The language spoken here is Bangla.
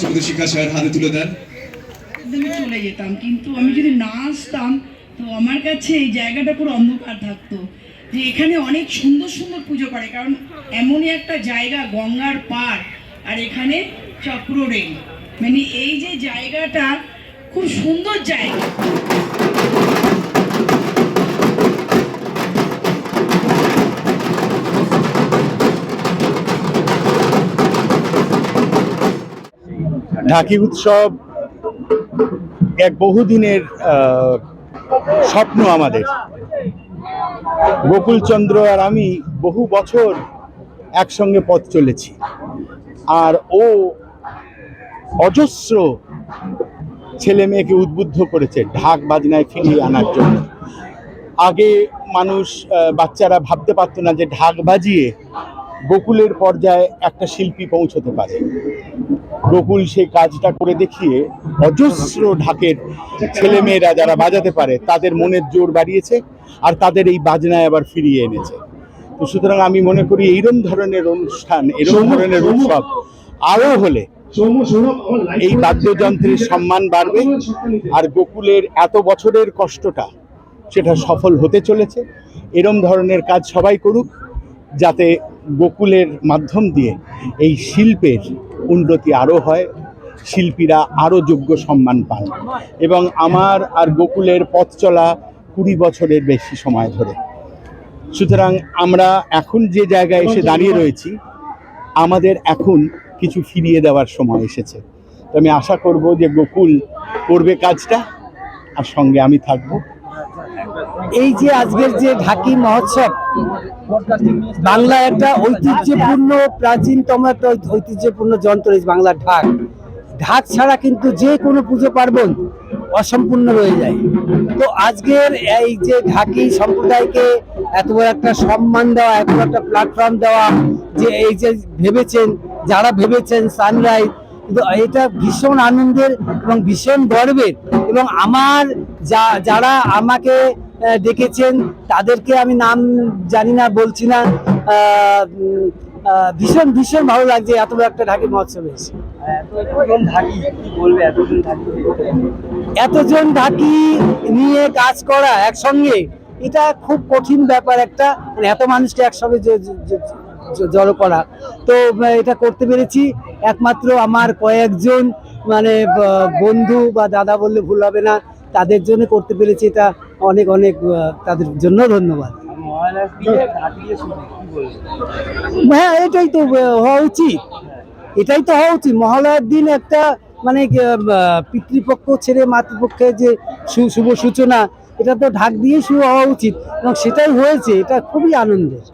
শিক্ষা স্যার হাতে তুলে দেন। আমি চলে যেতাম, কিন্তু আমি যদি না আসতাম, তো আমার কাছে এই জায়গাটা পুরো অন্ধকার থাকতো। যে এখানে অনেক সুন্দর সুন্দর পুজো করে, কারণ এমনই একটা জায়গা, গঙ্গার পার আর এখানে চক্র রেল। মানে এই যে জায়গাটা, খুব সুন্দর জায়গা। ঢাকি উৎসব এক বহুদিনের স্বপ্ন আমাদের। গোকুলচন্দ্র আর আমি বহু বছর একসঙ্গে পথ চলেছি। আর ও অজস্র ছেলে মেয়েকে উদ্বুদ্ধ করেছে ঢাক বাজনায় ফিরিয়ে আনার জন্য। আগে মানুষ বাচ্চারা ভাবতে পারতো না যে ঢাক বাজিয়ে গোকুলের পর্যায়ে একটা শিল্পী পৌঁছতে পারে। গোকুল সেই কাজটা করে দেখিয়ে অজস্র ঢাকের ছেলেমেয়েরা যারা বাজাতে পারে তাদের মনের জোর বাড়িয়েছে আর তাদের এই বাজনায় আবার ফিরিয়ে এনেছে। তো সুতরাং আমি মনে করি এইরকম ধরনের অনুষ্ঠান এরকম ধরনের উৎসব আরও হলে এই বাদ্যযন্ত্রের সম্মান বাড়বে আর গোকুলের এত বছরের কষ্টটা সেটা সফল হতে চলেছে। এরম ধরনের কাজ সবাই করুক যাতে গোকুলের মাধ্যম দিয়ে এই শিল্পের উন্নতি আরও হয়, শিল্পীরা আরও যোগ্য সম্মান পান এবং আমার আর গোকুলের পথ চলা কুড়ি বছরের বেশি সময় ধরে। সুতরাং আমরা এখন যে জায়গায় এসে দাঁড়িয়ে রয়েছি, আমাদের এখন কিছু ফিরিয়ে দেওয়ার সময় এসেছে। তো আমি আশা করব যে গোকুল করবে কাজটা, আর সঙ্গে আমি থাকব। এই যে আজকের যে ঢাকি মহোৎসব, বাংলা একটা ঐতিহ্যপূর্ণ প্রাচীনতম একটা ঐতিহ্যপূর্ণ যন্ত্র বাংলার ঢাক। ঢাক ছাড়া কিন্তু যে কোনো পুজো পার্বণ অসম্পূর্ণ রয়ে যায়। তো আজকের এই যে ঢাকি সম্প্রদায়কে এত বড় একটা সম্মান দেওয়া, এত একটা প্ল্যাটফর্ম দেওয়া, যে এই যে ভেবেছেন, যারা ভেবেছেন সানরাইজ কিন্তু এটা ভীষণ আনন্দের এবং ভীষণ গর্বের এবং আমার যা, যারা আমাকে ডেকেছেন তাদেরকে আমি নাম জানি না বলছি না। ভীষণ ভীষণ ভালো লাগছে এত বড় একটা ঢাকি মহোৎসব এসে। এতজন ঢাকি নিয়ে কাজ করা একসঙ্গে এটা খুব কঠিন ব্যাপার একটা মানে এত মানুষকে একসঙ্গে জড়ো করা। তো এটা করতে পেরেছি। একমাত্র আমার কয়েকজন মানে বন্ধু বা দাদা বললে ভুল হবে না তাদের জন্য করতে পেরেছি এটা। অনেক অনেক তাদের জন্য ধন্যবাদ। হ্যাঁ এটাই তো হওয়া উচিত। এটাই তো হওয়া উচিত। মহালয়ার দিন একটা মানে পিতৃপক্ষ ছেড়ে মাতৃপক্ষের যে শুভ সূচনা, এটা তো ঢাক দিয়ে শুরু হওয়া উচিত। এবং সেটাই হয়েছে, এটা খুবই আনন্দের।